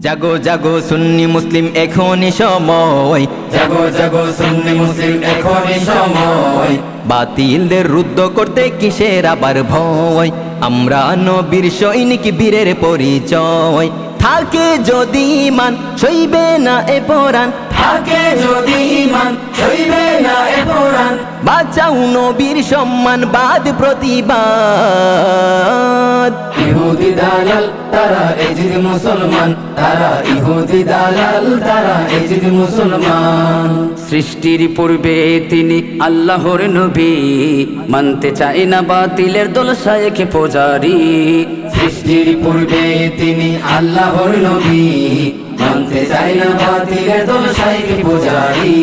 জাগো জাগো সুন্নি মুসলিম এখনই সময়। জাগো জাগো সুন্নি মুসলিম এখনই সময়। বাতিলদের রুদ্ধ করতে কিসের আবার ভয়? আমরা নবীর সৈনিক বীরের পরিচয়। থাকে যদি মান সইবে না এ পরাণ। থাকে যদি ইমান সইবে বাঁচাও নবীর সম্মান বাদ প্রতিবাদ। ইহুদি দালাল তারা এজিদ মুসলমান। তারা ইহুদি দালাল তারা এজিদ মুসলমান। সৃষ্টির পূর্বে তিনি আল্লাহর নবী। মানতে চাই না বাতিলের দল শায়েখ পূজারি। সৃষ্টির পূর্বে তিনি আল্লাহর নবী। মানতে চাই না বাতিলের দল শাইখ পূজারি।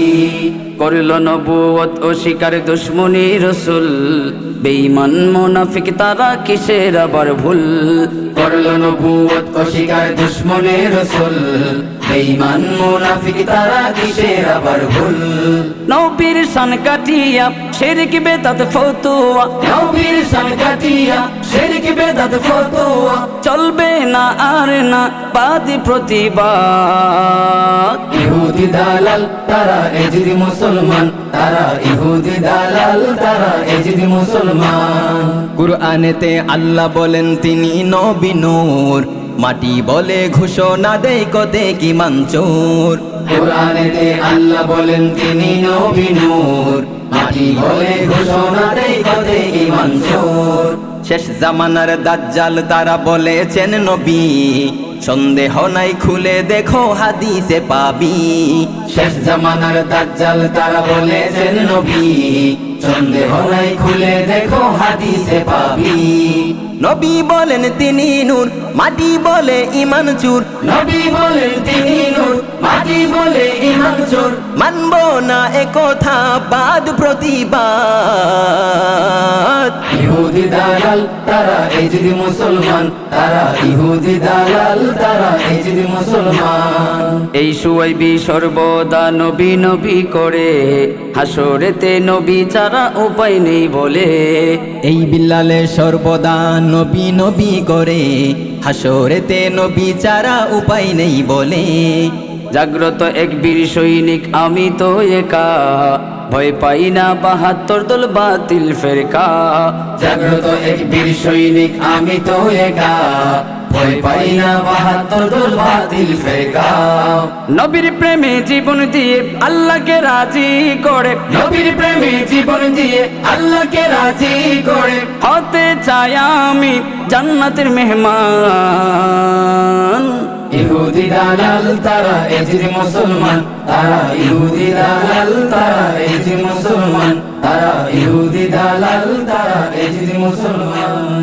করল নবুয়ত অস্বীকার দুশ্মনী রসুল। বেঈমান মুনাফিক তারা কিসের আবার ভুল? করল নবুয়ত অস্বীকার দুশ্মনী রসুল। বেঈমান মুনাফিক তারা কিসের আবার ভুল? নবীর সান কাটিয়া শেরিক বেদাত ফতুয়া। নবীর সান কাটিয়া শিরক বেদাত ফতোয়া। চলবে না আর না বাদী প্রতিবাদ। ইহুদি দালাল তারা এজিদি মুসলমান। তারা ইহুদি দালাল তারা এজিদি মুসলমান। কুরআনেতে আল্লাহ বলেন তিনি নবী নূর। মাটি বলে ঘোষণা দেয় কতে কি মাঞ্চোর? কোরআনেতে আল্লাহ বলেন তিনি নবী নূর। মাটি বলে ঘোষণা দেয় ইমান চোর শেষ জামানার দাজ্জাল তারা বলেছেন নবী। সন্দেহ নাই খুলে দেখো হাদিসে পাবি। শেষ জামানার দাজ্জাল তারা বলেছেন নবী। সন্দেহ নাই খুলে দেখো হাদিসে পাবি। নবী বলেন তিনি নূর মাটি বলে ইমান চুর। নবী বলেন তিনি নূর মাটি বলে ইমান চোর। মানব না এ কথা বাদ প্রতিবাদ। ইহুদি দালাল তারা এজিদি মুসলমান। তারা ইহুদি দালাল তারা এজিদি মুসলমান। এই সুয়াইবি সর্বদা নবী নবী করে হাসরেতে নবী ছাড়া উপায় নেই বলে। এই বিল্লালে সর্বদা নবী নবী করে হাসরেতে নবী চারা উপায় নেই বলে। জাগ্রত এক বীর সৈনিক আমি তো একা ভয় পাই না বাহাত্তর দল বাতিল ফেরকা। জাগ্রত এক বীর সৈনিক আমি তো একা ভয় পাই না বাহাত্তর দল বাতিল ফেরকা নবীর প্রেমে জীবন দিয়ে আল্লাহকে রাজি করে। নবীর প্রেমে জীবন দিয়ে আল্লাহকে রাজি করে। হতে চাই আমি জান্নাতের মেহমান। ইহুদি দালাল তারা এজিদি মুসলমান। তারা ইহুদি দালাল তারা এজিদি মুসলমান। তারা ইহুদি দালাল তারা এজিদি মুসলমান।